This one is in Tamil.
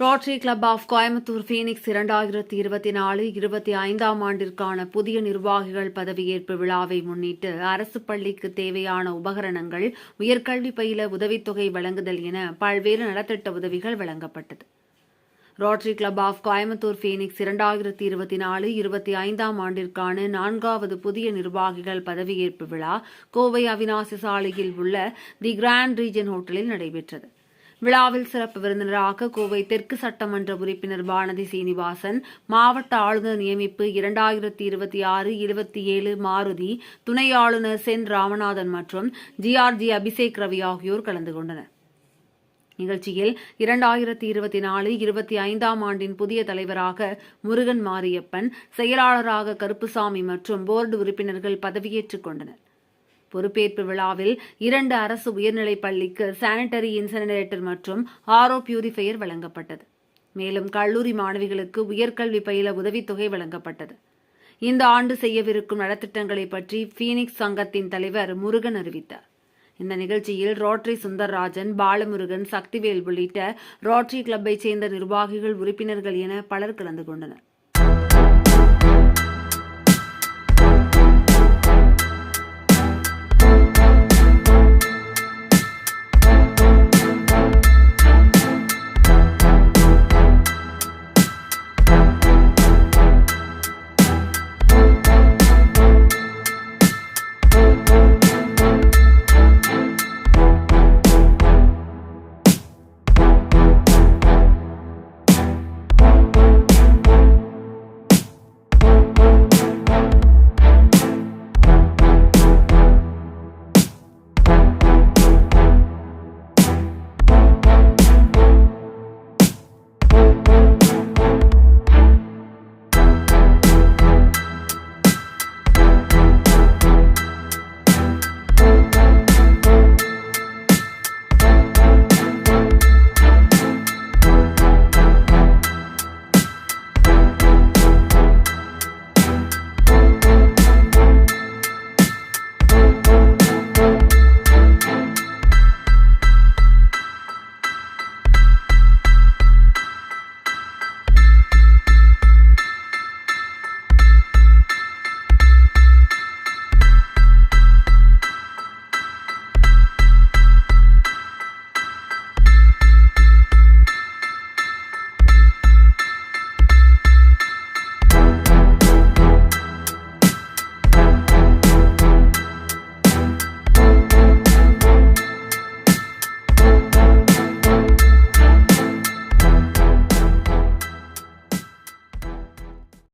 Rotary club of Coimbatore phoenix இரண்டாயிரத்தி இருபத்தி நாலு இருபத்தி ஐந்தாம் ஆண்டிற்கான புதிய நிர்வாகிகள் பதவியேற்பு விழாவை முன்னிட்டு அரசு பள்ளிக்கு தேவையான உபகரணங்கள் உயர்கல்வி பயில உதவித்தொகை வழங்குதல் என பல்வேறு நலத்திட்ட உதவிகள் வழங்கப்பட்டது. Rotary club of Coimbatore phoenix இரண்டாயிரத்தி இருபத்தி நாலு இருபத்தி ஐந்தாம் ஆண்டிற்கான நான்காவது புதிய நிர்வாகிகள் பதவியேற்பு விழா கோவை அவினாசி சாலையில் உள்ள தி கிராண்ட் ரீஜன் ஹோட்டலில் நடைபெற்றது. விழாவில் சிறப்பு விருந்தினராக கோவை தெற்கு சட்டமன்ற உறுப்பினர் வானதி சீனிவாசன் மாவட்ட ஆளுநர் நியமிப்பு இரண்டாயிரத்தி இருபத்தி ஆறு இருபத்தி ஏழு மாருதி துணை ஆளுநர் சென் ராமநாதன் மற்றும் ஜிஆர்ஜி அபிஷேக் ரவி ஆகியோர் கலந்து கொண்டனர். நிகழ்ச்சியில் இரண்டாயிரத்தி இருபத்தி நாலு இருபத்தி ஐந்தாம் ஆண்டின் புதிய தலைவராக முருகன் மாரியப்பன் செயலாளராக கருப்புசாமி மற்றும் போர்டு உறுப்பினர்கள் பதவியேற்றுக் கொண்டனர். பொறுப்பேற்பு விழாவில் இரண்டு அரசு உயர்நிலைப் பள்ளிக்கு சானிட்டரி இன்சனரேட்டர் மற்றும் ஆரோ பியூரிஃபையர் வழங்கப்பட்டது. மேலும் கல்லூரி மாணவிகளுக்கு உயர்கல்வி பயில உதவித்தொகை வழங்கப்பட்டது. இந்த ஆண்டு செய்யவிருக்கும் நலத்திட்டங்களை பற்றி ஃபீனிக்ஸ் சங்கத்தின் தலைவர் முருகன் அறிவித்தார். இந்த நிகழ்ச்சியில் ரோட்ரி சுந்தர்ராஜன் பாலமுருகன் சக்திவேல் உள்ளிட்ட ரோட்ரி கிளப்பைச் சேர்ந்த நிர்வாகிகள் உறுப்பினர்கள் என பலர் கலந்து கொண்டனர்.